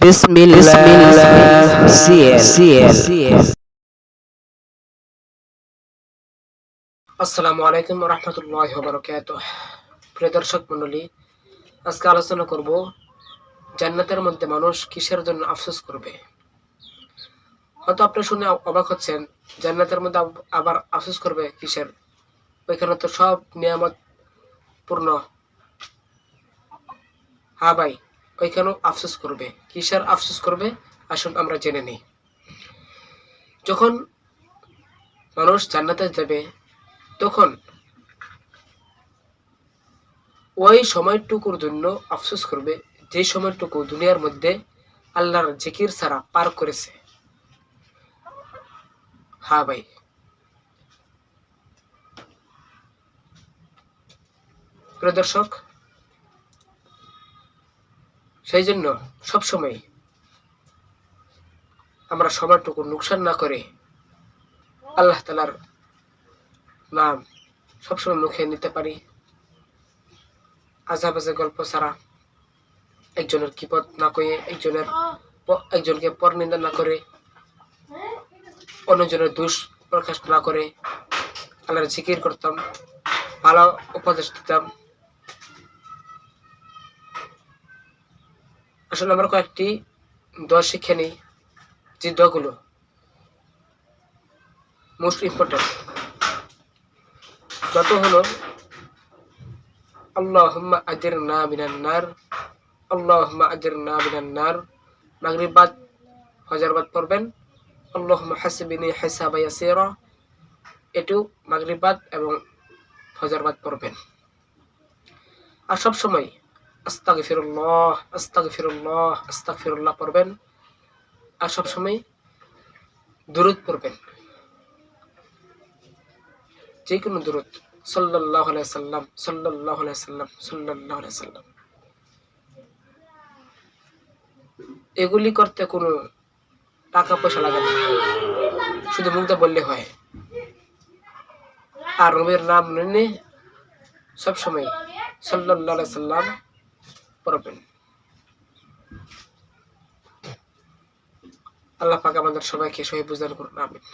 বিসমিল্লাহ CL CL আসসালামু আলাইকুম রহমতুল্লাহ বরকাত প্রিয় দর্শক মন্ডলী আজকে আলোচনা করব জান্নাতের মধ্যে মানুষ কিসের জন্য আফসোস করবে? হয়তো আপনি শুনে অবাক হচ্ছেন জান্নাতের মধ্যে আবার আফসোস করবে কিসের? ওইখানে তো সব নিয়ামত পূর্ণ। হ্যাঁ ভাই ওইখানেও আফসোস করবে? কিসের আফসোস করবে? আসুন আমরা জেনে নিই। যখন মানুষ জান্নাতে যাবে, তখন ওই সময়টুকুর জন্য আফসোস করবে যে সময়টুকু দুনিয়ার মধ্যে আল্লাহর জিকির ছাড়া পার করেছে। হ্যাঁ ভাই। প্রিয় দর্শক সেই জন্য সবসময় আমরা সময়টুকু নুকসান না করে আল্লাহ তালার নাম সবসময় মুখে নিতে পারি। আজাবাজে গল্প ছাড়া একজনের কিপদ না কয়ে একজনের একজনকে পরনিন্দা না করে, অন্যজনের দোষ প্রকাশ না করে। আল্লাহর জিকির করতাম, ভালো উপদেশ দিতাম। আসলে আমরা কয়েকটি। দোয়া শিখে নিই যে দোয়াগুলো মোস্ট ইম্পর্টেন্ট যত হলো, আল্লাহুম্মা আজিরনা মিনান নার, আল্লাহুম্মা আজিরনা মিনান নার। মাগরিব বাদ, ফজর বাদ পড়বেন। আল্লাহুম্মা হাসিবিনি হিসাবা ইয়াসিরা। এটু মাগরিব বাদ এবং ফজর বাদ পড়বেন। আর সব সময় আস্তাগফিরুল্লাহ আস্তাগফিরুল্লাহ আস্তাগফিরুল্লাহ পড়বেন। আর সব সময় দুরুদ পড়বেন। যে কোনো দূরত সাল্লাহ সাল্লাম সাল্লাহ সাল্লাম সাল্লাহ সাল্লাম। এগুলি করতে কোনো টাকা পয়সা লাগে না। শুধু মুখটা বললে হয়। আর রবের নাম নিয়ে সবসময় সাল্লাহ সাল্লাম পড়বেন। আল্লাহ পাক আমাদের সবাইকে সহি বুঝদান করুন আমিন।